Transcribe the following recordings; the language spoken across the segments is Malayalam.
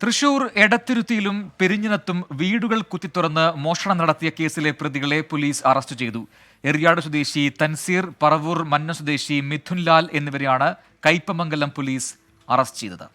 തൃശൂർ എടത്തിരുത്തിയിലും പെരിഞ്ഞിനത്തും വീടുകൾ കുത്തിത്തുറന്ന് മോഷണം നടത്തിയ കേസിലെ പ്രതികളെ പോലീസ് അറസ്റ്റ് ചെയ്തു. എറിയാട് സ്വദേശി തൻസീർ പറവൂർ മന്ന സ്വദേശി മിഥുൻലാൽ എന്നിവരെയാണ് കയ്പമംഗലം പോലീസ് അറസ്റ്റ് ചെയ്തത്.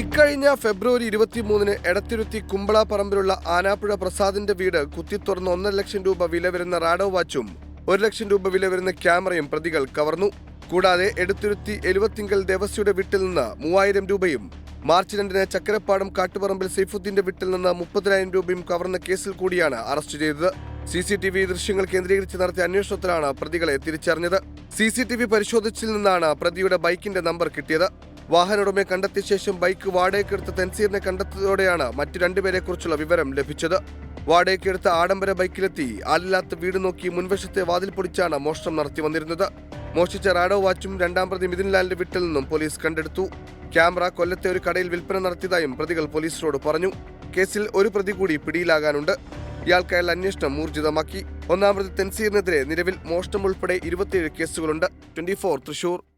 ഇക്കഴിഞ്ഞ ഫെബ്രുവരി ഇരുപത്തിമൂന്നിന് എടത്തിരുത്തി കുമ്പള പറമ്പിലുള്ള ആനാപ്പുഴ പ്രസാദിന്റെ വീട് കുത്തിത്തുറന്ന് ഒന്നര ലക്ഷം രൂപ വില വരുന്ന റാഡോ വാച്ചും ഒരു ലക്ഷം രൂപ വില വരുന്ന ക്യാമറയും പ്രതികൾ കവർന്നു. കൂടാതെ എടുത്തിരുത്തി എലുവത്തിങ്കൽ ദേവസ്യയുടെ വീട്ടിൽ നിന്ന് മൂവായിരം രൂപയും മാർച്ച് രണ്ടിന് ചക്കരപ്പാടം കാട്ടുപറമ്പിൽ സൈഫുദ്ദീന്റെ വീട്ടിൽ നിന്ന് മുപ്പതിനായിരം രൂപയും കവർന്ന കേസിൽ കൂടിയാണ് അറസ്റ്റ് ചെയ്തത്. സി സി ടി വി ദൃശ്യങ്ങൾ കേന്ദ്രീകരിച്ച് നടത്തിയ അന്വേഷണത്തിലാണ് പ്രതികളെ തിരിച്ചറിഞ്ഞത്. സി സി ടി വി പരിശോധിച്ചിൽ നിന്നാണ് പ്രതിയുടെ ബൈക്കിന്റെ നമ്പർ കിട്ടിയത്. വാഹനോടമയെ കണ്ടെത്തിയ ശേഷം ബൈക്ക് വാടകയ്ക്കെടുത്ത തൻസീറിനെ കണ്ടെത്തിയതോടെയാണ് മറ്റു രണ്ടുപേരെ കുറിച്ചുള്ള വിവരം ലഭിച്ചത്. വാടകയ്ക്കെടുത്ത ആഡംബര ബൈക്കിലെത്തി ആലില്ലാത്ത വീട് നോക്കി മുൻവശത്തെ വാതിൽ പൊടിച്ചാണ് മോഷണം നടത്തി വന്നിരുന്നത്. മോഷിച്ച റാഡോ വാച്ചും രണ്ടാം പ്രതി മിഥുൻലാലിന്റെ വീട്ടിൽ നിന്നും പോലീസ് കണ്ടെടുത്തു. ക്യാമറ കൊല്ലത്തെ ഒരു കടയിൽ വിൽപ്പന നടത്തിയതായും പ്രതികൾ പോലീസിനോട് പറഞ്ഞു. കേസിൽ ഒരു പ്രതി കൂടി പിടിയിലാകാനുണ്ട്. ഇയാൾക്കായുള്ള അന്വേഷണം ഊർജിതമാക്കി. ഒന്നാം പ്രതി തെൻസീറിനെതിരെ നിലവിൽ മോഷണം ഉൾപ്പെടെ ഇരുപത്തിയേഴ് കേസുകളുണ്ട്. Twenty four Thrissur.